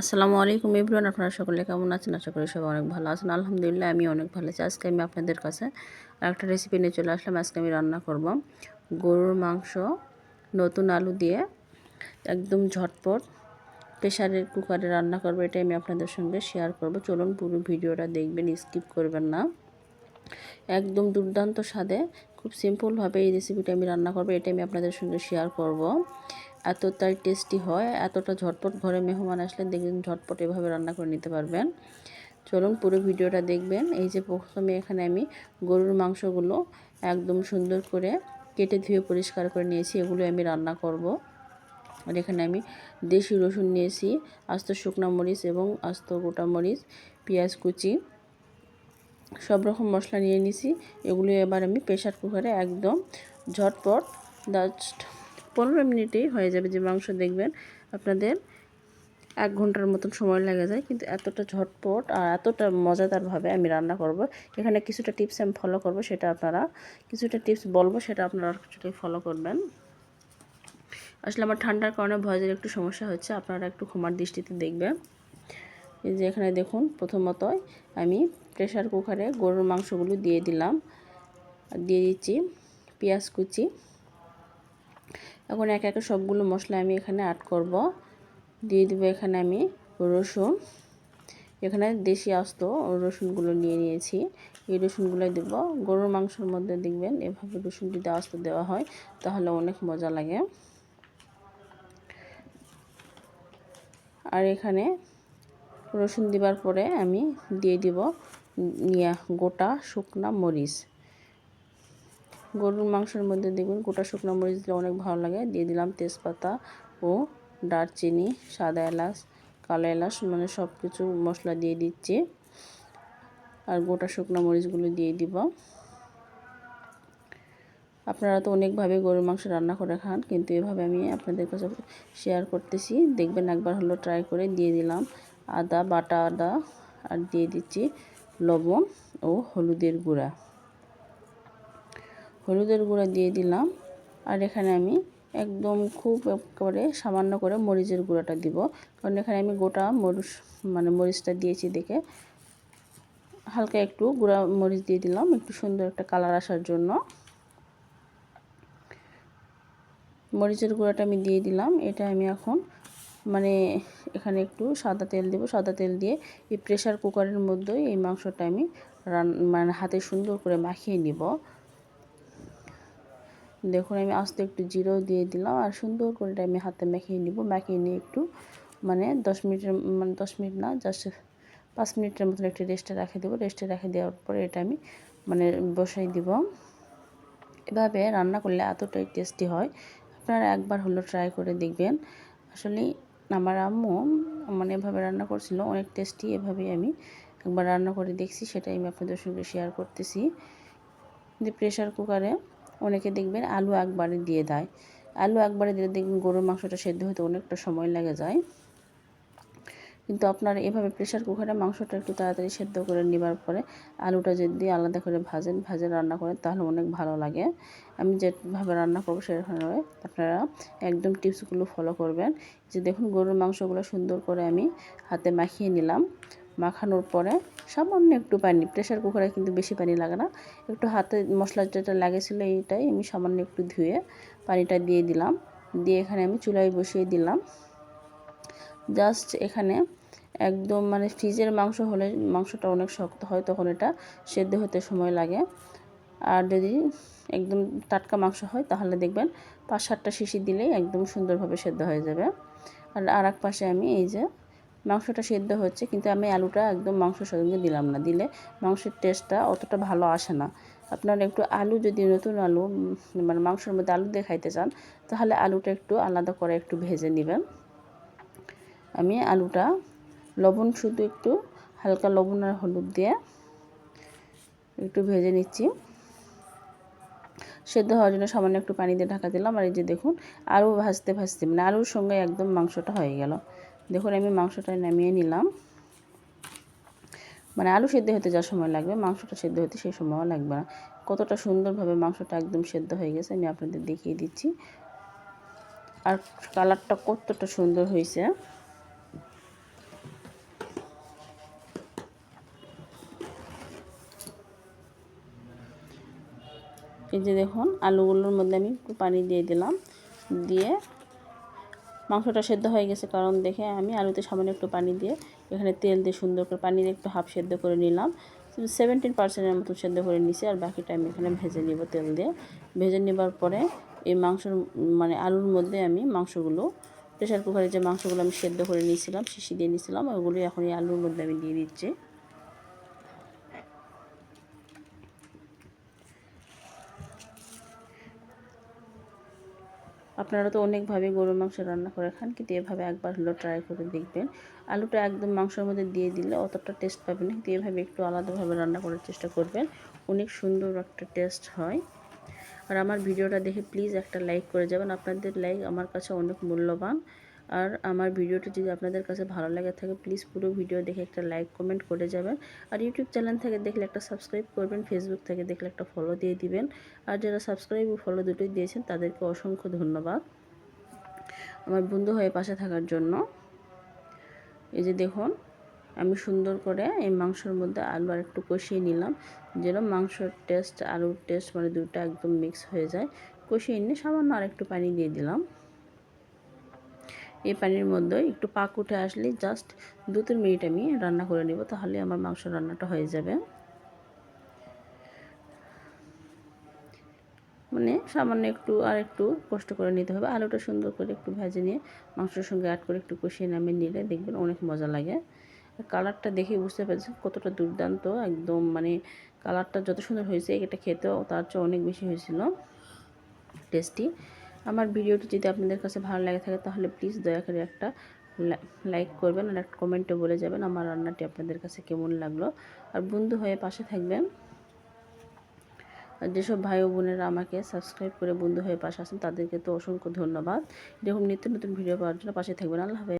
আসসালামু আলাইকুম এভরিওয়ান, আপনারা সকলে কেমন আছেন? আশা করি সবাই অনেক ভালো আছেন। আলহামদুলিল্লাহ, আমি অনেক ভালো আছি। আজকে আমি আপনাদের কাছে একটা রেসিপি নিয়ে চলে আসলাম। আজকে আমি রান্না করব গরুর মাংস, নতুন আলু দিয়ে একদম ঝটপট প্রেশারের কুকারে রান্না করব। এটা আমি আপনাদের সঙ্গে শেয়ার করব। চলুন, পুরো ভিডিওটা দেখবেন স্কিপ করবেন না। একদম দুর্দান্ত স্বাদে, খুব সিম্পলভাবে এই রেসিপিটা আমি রান্না করব। এটা আমি আপনাদের সঙ্গে শেয়ার করব। এতটাই টেস্টি হয়, এতটা ঝটপট ঘরে মেহমান আসলে দেখবেন ঝটপট এভাবে রান্না করে নিতে পারবেন। চলুন পুরো ভিডিওটা দেখবেন। এই যে প্রথমে এখানে আমি গরুর মাংসগুলো একদম সুন্দর করে কেটে ধুয়ে পরিষ্কার করে নিয়েছি এগুলো আমি রান্না করব। আর এখানে আমি দেশি রসুন নিয়েছি, আস্ত শুকনো মরিচ এবং আস্ত গোটা মরিচ, পেঁয়াজ কুচি, সব রকম মশলা নিয়ে নিছি এগুলো এবার আমি প্রেশার কুকারে একদম ঝটপট জাস্ট পনেরো মিনিটেই হয়ে যাবে যে মাংস দেখবেন। আপনাদের এক ঘণ্টার মতন সময় লেগে যায়, কিন্তু এতটা ঝটপট আর এতটা মজাদারভাবে আমি রান্না করব। এখানে কিছুটা টিপস আমি ফলো করব, সেটা আপনারা কিছুটা টিপস বলব, সেটা আপনারা কিছুটা ফলো করবেন। আসলে আমার ঠান্ডার কারণে ভয়েজের একটু সমস্যা হচ্ছে, আপনারা একটু ক্ষমার দৃষ্টিতে দেখবেন। এই যে এখানে দেখুন প্রথমতই আমি প্রেশার কুকারে গরুর মাংসগুলো দিয়ে দিলাম। দিয়ে দিচ্ছি পেঁয়াজ কুচি। এখন এক একে সবগুলো মশলা আমি এখানে অ্যাড করব। দিয়ে দেবো এখানে আমি রসুন। এখানে দেশি আস্ত রসুনগুলো নিয়ে নিয়েছি। এই রসুনগুলো দেবো। গরুর মাংসের মধ্যে দেখবেন এভাবে রসুন যদি আস্ত দেওয়া হয় তাহলে অনেক মজা লাগে। আর এখানে রসুন দেওয়ার পরে আমি দিয়ে দিব গোটা শুকনা মরিচ। গরুর মাংসের মধ্যে দেখুন গোটা শুকনো মরিচ দিলে অনেক ভালো লাগে। দিয়ে দিলাম তেজপাতা ও দারচিনি, সাদা এলাচ, কালো এলাচ মানে সব কিছু মশলা দিয়ে দিচ্ছি। আর গোটা শুকনো মরিচগুলো দিয়ে দিব। আপনারা তো অনেকভাবে গরুর মাংস রান্না করে খান, কিন্তু এভাবে আমি আপনাদের কাছে শেয়ার করতেছি। দেখবেন একবার হলো ট্রাই করে দিয়ে দিলাম। আদা, বাটা আদা, আর দিয়ে দিচ্ছি লবণ ও হলুদের গুঁড়া। হলুদের গুঁড়া দিয়ে দিলাম। আর এখানে আমি একদম খুব করে সামান্য করে মরিচের গুঁড়াটা দিব। কারণ এখানে আমি গোটা মরিচ মানে মরিচটা দিয়েছি দেখে। হালকা একটু গুঁড়া মরিচ দিয়ে দিলাম, একটু সুন্দর একটা কালার আসার জন্য। মরিচের গুঁড়াটা আমি দিয়ে দিলাম। এটা আমি এখন মানে এখানে একটু সাদা তেল দেবো। সাদা তেল দিয়ে এই প্রেশার কুকারের মধ্যেই এই মাংসটা আমি রান মানে হাতে সুন্দর করে মাখিয়ে নিব। দেখুন, আমি আস্তে একটু জিরো দিয়ে দিলাম আর সুন্দর করে এটা আমি হাতে মাখিয়ে নিব। মাখিয়ে নিয়ে একটু মানে দশ মিনিটের মানে দশ মিনিট না, জাস্ট পাঁচ মিনিটের মতন একটু রেস্টে রেখে দেবো। রেস্টে রেখে দেওয়ার পরে এটা আমি মানে বসাই দিব। এভাবে রান্না করলে এতটাই টেস্টি হয়। আপনারা একবার হলো ট্রাই করে দেখবেন। আসলে আমার আম্মু মানে এভাবে রান্না করছিল, অনেক টেস্টি এভাবেই আমি একবার রান্না করে দেখছি, সেটাই আমি আপনাদের সঙ্গে শেয়ার করতেছি। যে প্রেশার কুকারে অনেকে দেখবেন আলু একবারে দিয়ে দেয়। আলু একবারে দিলে দেখবেন গরুর মাংসটা সেদ্ধ হতে অনেকটা সময় লেগে যায়। কিন্তু আপনারা এভাবে প্রেশার কুকারে মাংসটা একটু তাড়াতাড়ি সেদ্ধ করে নেবার পরে আলুটা যদি আলাদা করে ভাজেন, ভাজে রান্না করেন তাহলে অনেক ভালো লাগে। আমি যেভাবে রান্না করব সেভাবে আপনারা একদম টিপসগুলো ফলো করবেন। যে দেখুন গরুর মাংসগুলো সুন্দর করে আমি হাতে মাখিয়ে নিলাম। মাখানোর পরে সামান্য একটু পানি প্রেশার কুকারে কিন্তু বেশি পানি লাগে না। একটু হাতে মশলা যেটা লাগেছিল এইটাই আমি সামান্য একটু ধুয়ে পানিটা দিয়ে দিলাম। দিয়ে এখানে আমি চুলায় বসিয়ে দিলাম। জাস্ট এখানে একদম মানে ফ্রিজের মাংস হলে মাংসটা অনেক শক্ত হয় তখন এটা সেদ্ধ হতে সময় লাগে। আর যদি একদম টাটকা মাংস হয় তাহলে দেখবেন পাঁচ সাতটা শিশি দিলেই একদম সুন্দরভাবে সেদ্ধ হয়ে যাবে। আর আর এক পাশে আমি এই যে মাংসটা সেদ্ধ হচ্ছে, কিন্তু আমি আলুটা একদম মাংসের সঙ্গে দিলাম না। দিলে মাংসের টেস্টটা অতটা ভালো আসে না। আপনারা একটু আলু যদি নতুন আলু মানে মাংসের মধ্যে আলু দিয়ে খাইতে চান, তাহলে আলুটা একটু আলাদা করে একটু ভেজে নেবেন। আমি আলুটা লবণ শুধু একটু হালকা লবণ আর হলুদ দিয়ে একটু ভেজে নিচ্ছি। সেদ্ধ হওয়ার জন্য সামান্য একটু পানি দিয়ে ঢাকা দিলাম। আর এই যে দেখুন, আলু ভাজতে ভাজতে মানে আলুর সঙ্গে একদম মাংসটা হয়ে গেল। দেখুন, আমি মাংসটা নামিয়ে নিলাম। মানে আলু সেদ্ধ হতে যা সময় লাগবে, মাংসটা সেদ্ধ হতে সেই সময়ও লাগবে না। কতটা সুন্দরভাবে মাংসটা একদম সেদ্ধ হয়ে গেছে, আমি আপনাদের দেখিয়ে দিচ্ছি। আর কালারটা কতটা সুন্দর হয়েছে। এই যে দেখুন, আলুগুলোর মধ্যে আমি একটু পানি দিয়ে দিলাম, দিয়ে মাংসটা সেদ্ধ হয়ে গেছে, কারণ দেখে আমি আলুতে সামান্য একটু পানি দিয়ে এখানে তেল দিয়ে সুন্দর করে পানি দিয়ে একটু হাফ সেদ্ধ করে নিলাম। সেভেন্টিন পার্সেন্টের মতো সেদ্ধ করে নিছি আর বাকিটা আমি এখানে ভেজে নিব তেল দিয়ে। ভেজে নেবার পরে এই মাংসর মানে আলুর মধ্যে আমি মাংসগুলো প্রেশার কুকারে যে মাংসগুলো আমি সেদ্ধ করে নিয়েছিলাম, শিশি দিয়ে নিয়েছিলাম, ওগুলো এখন এই আলুর মধ্যে আমি দিয়ে দিচ্ছি। আপনারা তো অনেকভাবে গরুর মাংস রান্না করে খান, কিন্তু এভাবে একবার হলো ট্রাই করে দেখবেন। আলুটা একদম মাংসের মধ্যে দিয়ে দিলে অতটা টেস্ট পাবেন কিন্তু এভাবে একটু আলাদাভাবে রান্না করার চেষ্টা করবেন। অনেক সুন্দর একটা টেস্ট হয়। আর আমার ভিডিওটা দেখে প্লিজ একটা লাইক করে যাবেন। আপনাদের লাইক আমার কাছে অনেক মূল্যবান। আর আমার ভিডিওটি যদি আপনাদের কাছে ভালো লাগে থাকে প্লিজ পুরো ভিডিও দেখে একটা লাইক কমেন্ট করে যাবেন। আর ইউটিউব চ্যানেল থেকে দেখলে একটা সাবস্ক্রাইব করবেন ফেসবুক থেকে দেখলে একটা ফলো দিয়ে দিবেন। আর যারা সাবস্ক্রাইব ও ফলো দুটোই দিয়েছেন, তাদেরকে অসংখ্য ধন্যবাদ। আমার বন্ধু হয়ে পাশে থাকার জন্য, এই যে দেখুন, আমি সুন্দর করে এই মাংসের মধ্যে আলু আর একটু কষিয়ে নিলাম। যেন মাংসর টেস্ট আলুর টেস্ট মানে দুটো একদম মিক্স হয়ে যায়। কষিয়ে নিয়ে সামান্য আর একটু পানি দিয়ে দিলাম। এই পানির মধ্যে একটু পাক উঠে আসলে জাস্ট দু তিন মিনিট আমি রান্না করে নেব, তাহলে আমার মাংস রান্নাটা হয়ে যাবে। মানে সামান্য একটু আর একটু কষ্ট করে নিতে হবে। আলুটা সুন্দর করে একটু ভেজে নিয়ে মাংসের সঙ্গে অ্যাড করে একটু কষিয়ে নামিয়ে নিলে দেখবেন অনেক মজা লাগে। কালারটা দেখে বুঝতে পারছেন কতটা দুর্দান্ত, একদম মানে কালারটা যত সুন্দর হয়েছে, এটা খেতেও তার চেয়ে অনেক বেশি হয়েছিল। টেস্টি আমার ভিডিওটি যদি আপনাদের কাছে ভালো লাগে থাকে, তাহলে প্লিজ দয়া করে একটা লাইক করবেন আর একটা কমেন্টে বলে যাবেন আমার রান্নাটি আপনাদের কাছে কেমন লাগল। আর বন্ধু হয়ে পাশে থাকবেন। যেসব ভাই ও বোনেরা আমাকে সাবস্ক্রাইব করে বন্ধু হয়ে পাশে আছেন, তাদেরকে তো অসংখ্য ধন্যবাদ। এরকম নিত্য নতুন ভিডিও পাওয়ার জন্য পাশে থাকবেন। আল্লাহ